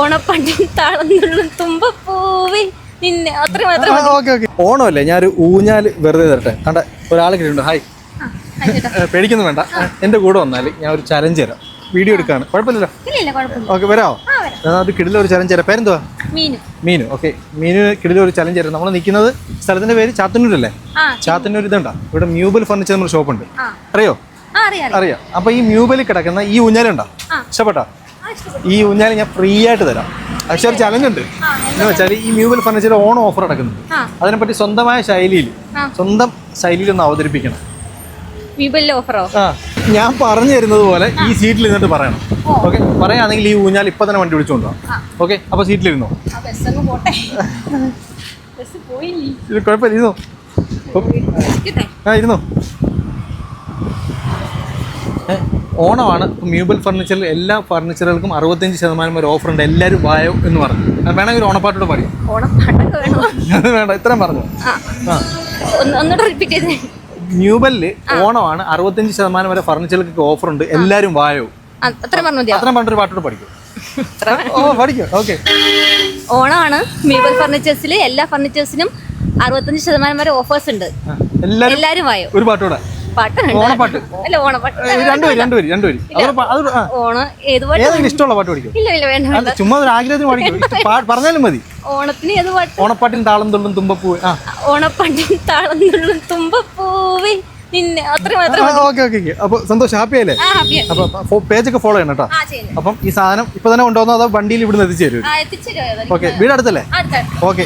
ഓണപ്പണ്ടിൻ താളന്നുള്ളും തുമ്പപ്പൂവി. നിന്നെ അത്രയും മാത്രം ഓണമല്ലേ? ഞാനൊരു ഊഞ്ഞാൽ വെറുതെ തരട്ടെ. കണ്ട ഒരാൾ കിട്ടിയിട്ടുണ്ട്. ഹായ്. പേടിക്കൊന്നും വേണ്ട. എന്റെ കൂടെ വന്നാൽ ഞാൻ ഒരു ചലഞ്ച് തരാം. വീഡിയോ എടുക്കാണ്. കുഴപ്പമില്ലല്ലോ? ഓക്കെ വരാമോ അത് ഒരു കിടില ഒരു ചലഞ്ച് തരാം. പേരെന്തുവാ? മീനു. മീനു. ഓക്കെ. മീനു കിടില ഒരു ചലഞ്ച് തരാം. നമ്മൾ നിൽക്കുന്നത് സ്ഥലത്തിന്റെ പേര് ചാത്തന്നൂരല്ലേ? ചാത്തന്നൂർ ഇതുണ്ടോ? ഇവിടെ മ്യൂബൽ ഫർണിച്ചർ നമ്മുടെ ഷോപ്പുണ്ട് ഉണ്ട്. അറിയോ? അറിയാം അപ്പോൾ ഈ മ്യൂബലിൽ കിടക്കുന്ന ഈ ഊഞ്ഞാലുണ്ടോ? ഇഷ്ടപ്പെട്ടു. ഈ ഊഞ്ഞാൽ ഞാൻ ഫ്രീ ആയിട്ട് തരാം. പക്ഷേ ഒരു ചലഞ്ച് ഉണ്ട്. എന്ന് വെച്ചാൽ ഈ മ്യൂബൽ ഫർണിച്ചർ ഓൺ ഓഫർ നടക്കുന്നുണ്ട്. അതിനെപ്പറ്റി സ്വന്തമായ ശൈലിയിൽ സ്വന്തം ശൈലിയിൽ ഒന്ന് അവതരിപ്പിക്കണം. വിപുലിലെ ഓഫറോ ആ ഞാൻ പറഞ്ഞു തരുന്നത് പോലെ ഈ സീറ്റിൽ ഇരുന്നിട്ട് പറയണം. ഓക്കെ പറയുകയാണെങ്കിൽ ഈ ഊഞ്ഞാൽ ഇപ്പൊ തന്നെ വണ്ടി വിളിച്ചുകൊണ്ട് ആ. ഓക്കെ അപ്പൊ സീറ്റിലിരുന്നോ ഇത് കുഴപ്പമില്ല ഇരുന്നോ. ആ ഇരുന്നോ? ഏ, ഓണമാണ്. മ്യൂബൽ ഫർണിച്ചറിൽ എല്ലാ ഫർണിച്ചറുകൾക്കും അറുപത്തഞ്ച് ശതമാനം വരെ ഓഫർ ഉണ്ട്. എല്ലാവരും വായോ എന്ന് പറഞ്ഞു. വേണമെങ്കിൽ ഒരു ഓണപ്പാട്ടോട് പറയും അത് വേണ്ട ഇത്രയും പറഞ്ഞു. ന്യൂബലിൽ ഓണമാണ്. അറുപത്തഞ്ച് ശതമാനം വരെ ഫർണിച്ചറുകൾക്ക് ഓഫർ ഉണ്ട്. എല്ലാവരും വായോ. അത്രയും പറഞ്ഞൊരു പാട്ടോട് പഠിക്കും. ഓ പഠിക്കും. ഓക്കെ. ഓണമാണ്. മ്യൂബൽ ഫർണിച്ചേഴ്സിൽ എല്ലാ ഫർണിച്ചേഴ്സിനും അറുപത്തഞ്ച് ശതമാനം വരെ ഓഫേഴ്സ് ഉണ്ട്. എല്ലാവരും വായോ. ഒരു പാട്ടോടെ. ഓണപ്പാട്ട്. അല്ല ഓണപ്പാട്ട്. രണ്ടുപേര് രണ്ടുപേര് രണ്ടുപേര്. ഏത് ഏതെങ്കിലും ഇഷ്ടമുള്ള പാട്ട് പഠിക്കും? ഇല്ല ഇല്ല വേണ്ട വേണ്ട. അത് ചുമ്മാ ഒരു ആഗ്രഹത്തിന് പഠിക്കും. പറഞ്ഞാലും മതി. ഓണത്തിന് ഏത് പാട്ട്? ഓണപ്പാട്ടിന് താളം തുള്ളും തുമ്പപ്പൂവി ഓണപ്പാട്ടിന് താളം തുള്ളും തുമ്പപ്പൂവേ ഓക്കെ ഓക്കെ സന്തോഷം ഹാപ്പി അപ്പോൾ പേജൊക്കെ ഫോളോ ചെയ്യണം കേട്ടോ. അപ്പം ഈ സാധനം ഇപ്പൊ തന്നെ കൊണ്ടുവന്നോ അതോ വണ്ടിയിൽ ഇവിടുന്ന് എത്തിച്ചു തരും ഓക്കെ വീട് അടുത്തല്ലേ? അടുത്ത ഓക്കെ.